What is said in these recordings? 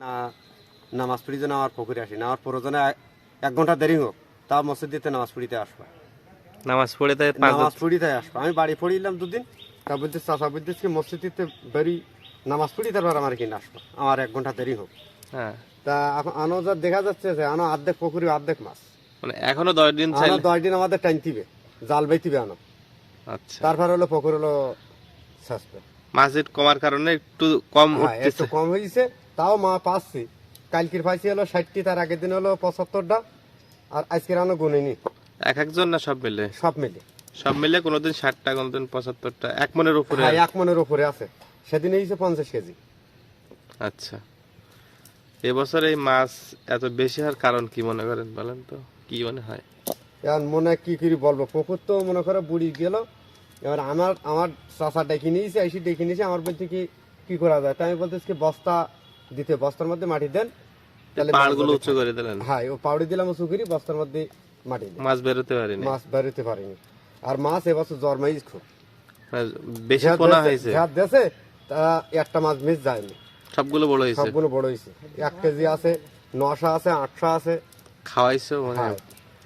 না নামাজ পড়ি যেন আমার পুকুরে আসি নামার প্রয়োজনে এক- এক ঘণ্টা দেরি হোক তা মসজিদে নামাজ পড়িতে আসবা। নামাজ পড়ে তাই পাঁচ নামাজ পড়িতে আসবা। আমি বাড়ি পড়িলাম দুদিন তা বলতে চাষা বলতেছি মসজিদে বেরি নামাজ পড়ি তারপর আমার কিনে আসবা। আমার এক ঘণ্টা দেরি হোক। হ্যাঁ। তা এখন আনো যা দেখা যাচ্ছে যে আনো অর্ধেক পুকুরি অর্ধেক মাছ। মানে এখনও দশ দিন আনো দশ দিন আমাদের টাইনতিবে জাল বাইতিবে আনো। আচ্ছা। তারপর হলো পুকুর হলো সাসপে মাছের কমার কারণে একটু কম হ্যাঁ একটু কম হয়েছে তাও মা পাচ্ছি। কালকের পাইছি হলো ষাটটি তার আগের দিন হলো পঁচাত্তরটা আর আজকের আনো গুনিনি এক একজন না সব মিলে? সব মিলে। সব মিলে কোনোদিন ষাটটা কোনোদিন পঁচাত্তরটা এক মনের উপরে হ্যাঁ এক মনের উপরে আছে। সেদিন হয়েছে পঞ্চাশ কেজি। আচ্ছা। এবছর এই মাছ এত বেশি হওয়ার কারণ কি মনে করেন বলেন তো? কি মনে হয়? এখন মনে কি করি বলব? পুকুর তো মনে করে বুড়ি গেল। এবার আমার আমার চাষা ডেকে নিয়েছে এসে ডেকে নিয়েছে আমার বলছে কি কি করা যায়? তাই আমি বলতেছি কি বস্তা দিতে বস্তার মধ্যে মাটি দেন তাহলে পাড়গুলো উঁচু করে দিলেন। হ্যাঁ ও পাউডি দিলাম উঁচু করি বস্তার মধ্যে মাটি মাছ বেরোতে পারিনি। মাছ বেরোতে পারিনি। আর মাছ এবছর জন্মাইজ খুব। বেশি পোনা হয়েছে। দেশে তা একটা মাছ মিস যায়নি। সবগুলো বড় হয়েছে। সবগুলো বড় হয়েছে। এক কেজি আছে নশা আছে আটশো আছে। খাওয়াইছো মানে হ্যাঁ।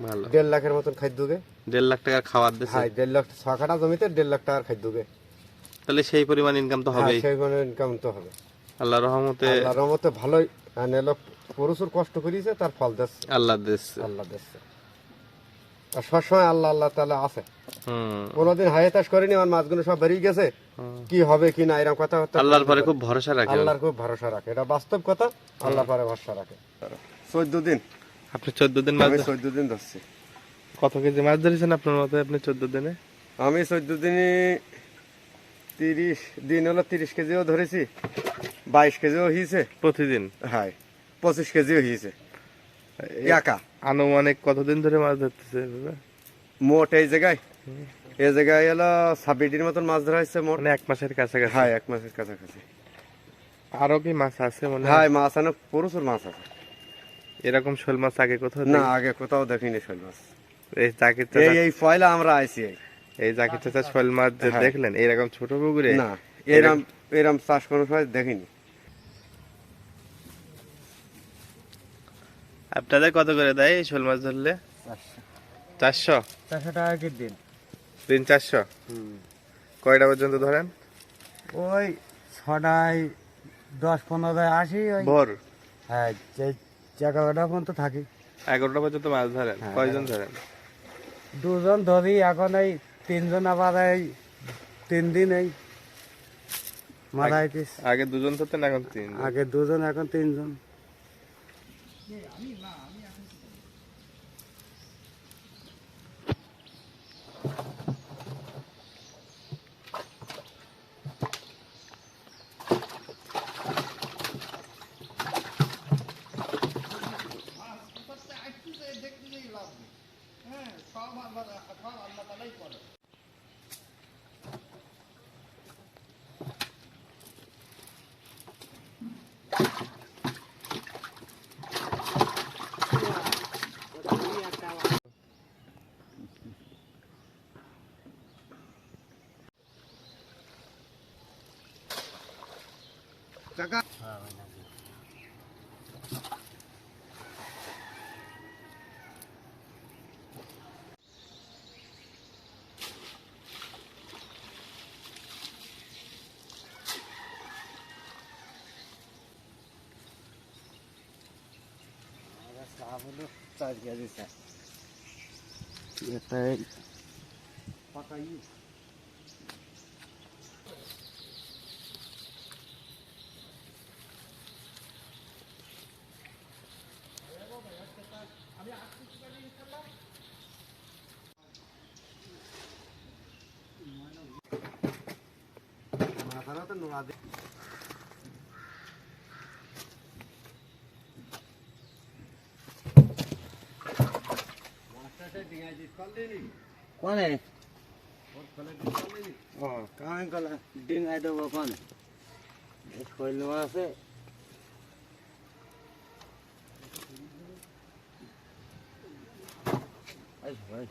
ভালো। দেড় লাখের মতন খাদ্যকে দেড় লাখ টাকা খাওয়ার হ্যাঁ দেড় লাখ ছ কাটা জমিতে দেড় লাখ টাকার খাদ্যকে তাহলে সেই পরিমাণ ইনকাম তো হবেই। সেই মানে ইনকাম তো হবে। আল্লাহ রহমতে আল্লাহ রহমতে ভালোই নেলো প্রচুর কষ্ট করিয়েছে তার ফল দিচ্ছে। আল্লাহ দিস আল্লাহ দিচ্ছে। আর সবসময় আল্লাহ আল্লাহ তাহলে আছে। হুম। কোনোদিন হায়ে চাষ আমার মাছগুলো সব বেরিয়ে গেছে। কি হবে কি না এরকম কথা আল্লাহর পরে খুব ভরসা রাখে। আল্লাহর খুব ভরসা রাখে। এটা বাস্তব কথা আল্লাহ পরে ভরসা রাখে। চোদ্দ দিন। আপনি চোদ্দ দিন মাছ চোদ্দ দিন ধরছি। কত কেজি মাছ ধরেছেন আপনার মতে আপনি চোদ্দ দিনে? আমি চোদ্দ দিনে তিরিশ দিন হলো তিরিশ কেজিও ধরেছি। বাইশ কেজিও হয়েছে প্রতিদিন। হ্যাঁ পঁচিশ কেজিও হয়েছে একা? আনুমানিক কতদিন ধরে মাছ ধরতেছে মোট এই জায়গায়? এই জায়গায় হলো ছাব্বিশ দিন মতন মাছ ধরা হয়েছে মোট। মানে এক মাসের কাছাকাছি? হ্যাঁ এক মাসের কাছাকাছি। আরও কি মাছ আছে মানে হ্যাঁ? মাছ অনেক প্রচুর মাছ আছে। এরকম শোল মাছ আগে কোথাও না আগে কোথাও দেখিনি শোল মাছ। এই জাকির এই এই পয়লা আমরা আইছি। এই। জাকির চাচা শোল মাছ হ্যাঁ। দেখলেন এরকম ছোট পুকুরে? না এরকম এরম চাষ কোনো সময় দেখিনি। আপনাদের কত করে দেয় এই শোল মাছ ধরলে? চারশো। চারশো? টাকা কি দিন। দিন চারশো? কয়টা পর্যন্ত ধরেন? ওই ছটায় দশ পনেরোটায় আসি ওই ভোর? হ্যাঁ এগারোটা পর্যন্ত থাকি। এগারোটা পর্যন্ত মাছ ধরেন? হ্যাঁ, কয়জন ধরেন? দুজন ধরি এখন এই তিনজন আবার এই তিন দিন এই মাথায় আগে দুজন ধরতেন এখন তিন আগে দুজন এখন তিনজন। চার কেজি স্যার এটাই মাথাটা তো নোয়া দিয়ে কোনে ও কাম কলা ডিঙাই দেবো কোনে শৈল মাছ আছে আই ভাই